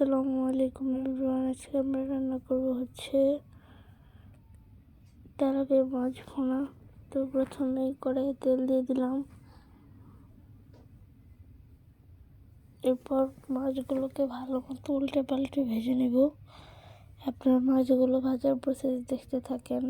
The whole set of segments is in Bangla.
আসসালামু আলাইকুম এভরিওয়ান, আজকে আমরা রান্না করব হচ্ছে তেলাপিয়া মাছ ভোনা। তো প্রথমে কড়াইয়ে তেল দিয়ে দিলাম। এরপর মাছগুলোকে ভালো মতো উল্টে পাল্টে ভেজে নেব। আপনার মাছগুলো ভাজার প্রসেস দেখতে থাকেন।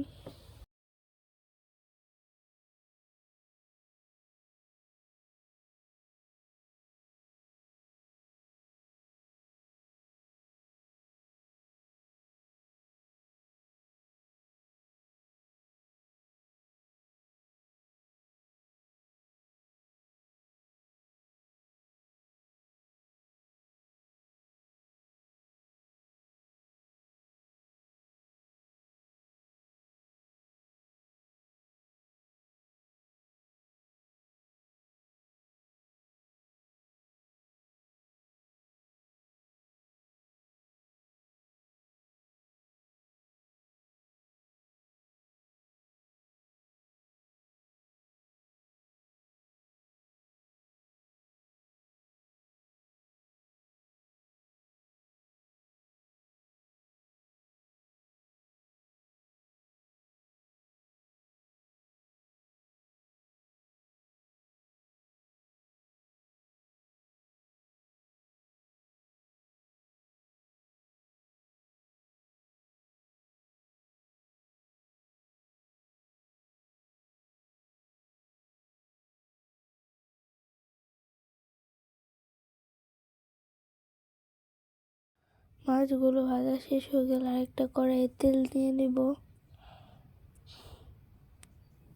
মাছগুলো ভাজা শেষ হয়ে গেলে আরেকটা কড়াইয়ে তেল দিয়ে নেব।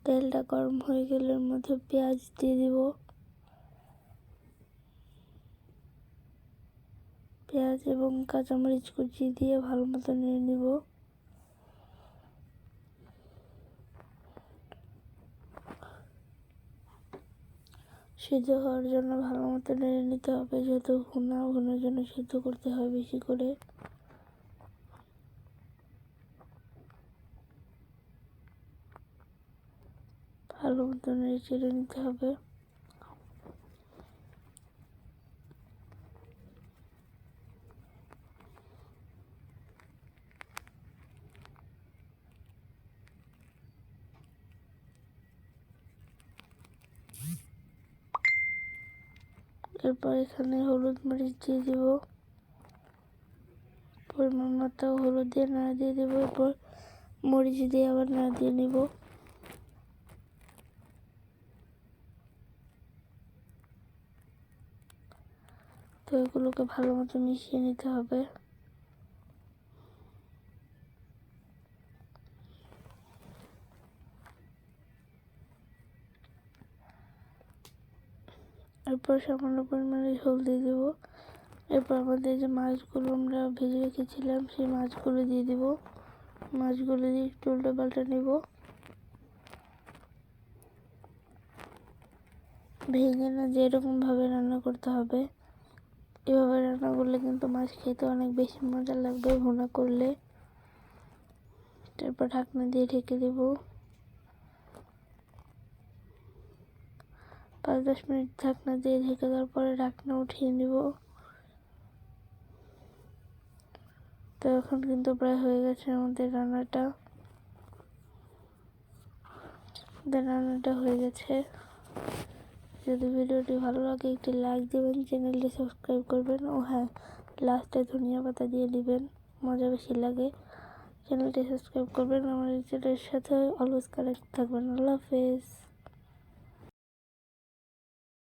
তেলটা গরম হয়ে গেলে এর মধ্যে পেঁয়াজ দিয়ে দিব। পেঁয়াজ এবং কাঁচামরিচ কুচি দিয়ে ভালো মতো নিয়ে নিব। সিদ্ধ হওয়ার জন্য ভালো মতো নেড়ে নিতে হবে যেহেতু ঘুনা ভুনার জন্য সিদ্ধ করতে হয় বেশি করে। ভালো মতো নেড়ে চেড়ে নিতে হবে। এরপর এখানে হলুদ মরিচ দিয়ে দিব। পরিমাণ মতো হলুদ দিয়ে না দিয়ে দেবো, এরপর মরিচ দিয়ে আবার না দিয়ে নেব। তো এগুলোকে ভালো মতো মিশিয়ে নিতে হবে। এরপর সামান্য পরিমাণে ঝোল দিয়ে দেবো। এরপর আমাদের যে মাছগুলো আমরা ভেজে রেখেছিলাম, সেই মাছগুলো দিয়ে দেবো। মাছগুলো দিয়ে একটু উল্টো পাল্টা নেব। ভেঙে না যেরকমভাবে রান্না করতে হবে। এভাবে রান্না করলে কিন্তু মাছ খেতে অনেক বেশি মজা লাগবে ভুনা করলে। তারপর ঢাকনা দিয়ে ঢেকে দেবো। পাঁচ দশ মিনিট ঢাকনা দিয়ে ঢেকে দেওয়ার পরে ঢাকনা উঠিয়ে নিব। তো এখন কিন্তু প্রায় হয়ে গেছে আমাদের রান্নাটা। রান্নাটা হয়ে গেছে। যদি ভিডিওটি ভালো লাগে, একটি লাইক দেবেন চ্যানেলটি সাবস্ক্রাইব করবেন, ও হ্যাঁ লাস্টে ধনিয়া পাতা দিয়ে দিবেন, মজা বেশি লাগে। চ্যানেলটি সাবস্ক্রাইব করবেন, আমার চ্যানেলের সাথে অলওয়েজ কানেক্ট থাকবেন। আল্লাহ হাফেজ।